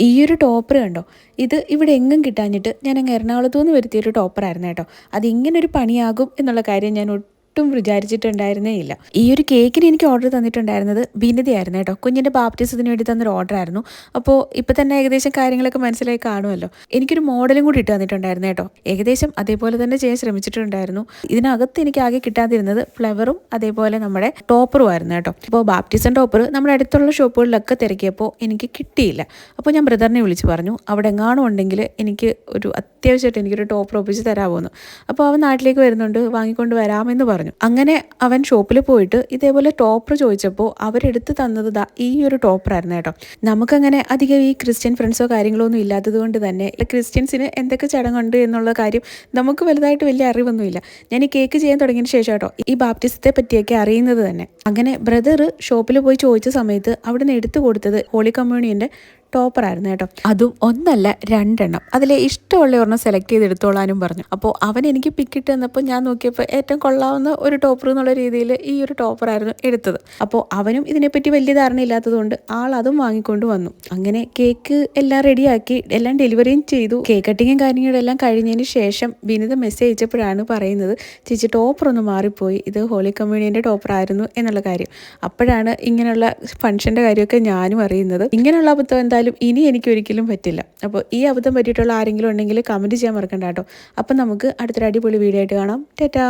ഈ ഒരു ടോപ്പർ കണ്ടോ? ഇത് ഇവിടെ എങ്ങും കിട്ടാഞ്ഞിട്ട് ഞാൻ അങ്ങ് എറണാകുളത്തു നിന്ന് വരുത്തിയൊരു ടോപ്പറായിരുന്നു കേട്ടോ. അത് ഇങ്ങനൊരു പണിയാകും എന്നുള്ള കാര്യം ഞാൻ ഒട്ടും വിചാരിച്ചിട്ടുണ്ടായിരുന്നേ ഇല്ല. ഈ ഒരു കേക്കിന് എനിക്ക് ഓർഡർ തന്നിട്ടുണ്ടായിരുന്നത് ബിനിതയായിരുന്നു കേട്ടോ. കുഞ്ഞിന്റെ ബാപ്റ്റിസത്തിന് വേണ്ടി തന്നൊരു ഓർഡർ ആയിരുന്നു. അപ്പോൾ ഇപ്പം തന്നെ ഏകദേശം കാര്യങ്ങളൊക്കെ മനസ്സിലായി കാണുമല്ലോ. എനിക്കൊരു മോഡലും കൂടി ഇട്ട് തന്നിട്ടുണ്ടായിരുന്നു കേട്ടോ. ഏകദേശം അതേപോലെ തന്നെ ചെയ്യാൻ ശ്രമിച്ചിട്ടുണ്ടായിരുന്നു. ഇതിനകത്ത് എനിക്ക് ആകെ കിട്ടാതിരുന്നത് ഫ്ലവറും അതേപോലെ നമ്മുടെ ടോപ്പറും ആയിരുന്നു കേട്ടോ. അപ്പോൾ ബാപ്റ്റിസം ടോപ്പർ നമ്മുടെ അടുത്തുള്ള ഷോപ്പുകളിലൊക്കെ തിരക്കിയപ്പോൾ എനിക്ക് കിട്ടിയില്ല. അപ്പോൾ ഞാൻ ബ്രദറിനെ വിളിച്ച് പറഞ്ഞു അവിടെ എങ്ങാനും ഉണ്ടെങ്കിൽ എനിക്ക് ഒരു അത്യാവശ്യമായിട്ട് എനിക്കൊരു ടോപ്പർ ഒപ്പിച്ച് തരാമോ എന്ന് അപ്പോൾ അവൻ നാട്ടിലേക്ക് വരുന്നുണ്ട് വാങ്ങിക്കൊണ്ട് വരാമെന്ന് പറഞ്ഞു. അങ്ങനെ അവൻ ഷോപ്പിൽ പോയിട്ട് ഇതേപോലെ ടോപ്പർ ചോദിച്ചപ്പോൾ അവരെടുത്ത് തന്നത് ദാ ഈ ഒരു ടോപ്പറായിരുന്നു കേട്ടോ. നമുക്കങ്ങനെ അധികം ഈ ക്രിസ്ത്യൻ ഫ്രണ്ട്സോ കാര്യങ്ങളോ ഒന്നും ഇല്ലാത്തത് കൊണ്ട് തന്നെ ക്രിസ്ത്യൻസിന് എന്തൊക്കെ ചടങ്ങുണ്ട് എന്നുള്ള കാര്യം നമുക്ക് വലുതായിട്ട് വലിയ അറിവൊന്നുമില്ല. ഞാൻ ഈ കേക്ക് ചെയ്യാൻ തുടങ്ങിയ ശേഷം കേട്ടോ ഈ ബാപ്റ്റിസത്തെ പറ്റിയൊക്കെ അറിയുന്നത് തന്നെ. അങ്ങനെ ബ്രദർ ഷോപ്പിൽ പോയി ചോദിച്ച സമയത്ത് അവിടെ നിന്ന് എടുത്തു കൊടുത്തത് ഹോളി കമ്മ്യൂണിയന്റെ ടോപ്പറായിരുന്നു കേട്ടോ. അതും ഒന്നല്ല രണ്ടെണ്ണം. അതിലെ ഇഷ്ടമുള്ള ഒരെണ്ണം സെലക്ട് ചെയ്ത് എടുത്തോളാനും പറഞ്ഞു. അപ്പോൾ അവൻ എനിക്ക് പിക്കിട്ട് തന്നപ്പോൾ ഞാൻ നോക്കിയപ്പോൾ ഏറ്റവും കൊള്ളാവുന്ന ഒരു ടോപ്പർ എന്നുള്ള രീതിയിൽ ഈ ഒരു ടോപ്പർ ആയിരുന്നു എടുത്തത്. അപ്പോൾ അവനും ഇതിനെപ്പറ്റി വലിയ ധാരണ ധാരണയില്ലാത്തതുകൊണ്ട് ആൾ അതും വാങ്ങിക്കൊണ്ട് വന്നു. അങ്ങനെ കേക്ക് എല്ലാം റെഡിയാക്കി എല്ലാം ഡെലിവറിയും ചെയ്തു. കേക്ക് കട്ടിങ്ങും കാര്യങ്ങളും എല്ലാം കഴിഞ്ഞതിന് ശേഷം വിനിത മെസ്സേജ് അയച്ചപ്പോഴാണ് പറയുന്നത് ചേച്ചി ടോപ്പർ ഒന്ന് മാറിപ്പോയി. ഇത് ഹോളി കമ്മ്യൂണിയന്റെ ടോപ്പറായിരുന്നു എന്നുള്ള കാര്യം. അപ്പോഴാണ് ഇങ്ങനെയുള്ള ഫംഗ്ഷന്റെ കാര്യമൊക്കെ ഞാനും അറിയുന്നത്. ഇങ്ങനെയുള്ള അബദ്ധം എന്തായാലും ഇനി എനിക്ക് ഒരിക്കലും പറ്റില്ല. അപ്പോൾ ഈ അബദ്ധം പറ്റിയിട്ടുള്ള ആരെങ്കിലും ഉണ്ടെങ്കിൽ കമന്റ് ചെയ്യാൻ മറക്കണ്ട കേട്ടോ. അപ്പം നമുക്ക് അടുത്തൊരു അടിപൊളി വീഡിയോ ആയിട്ട് കാണാം. ടാറ്റാ.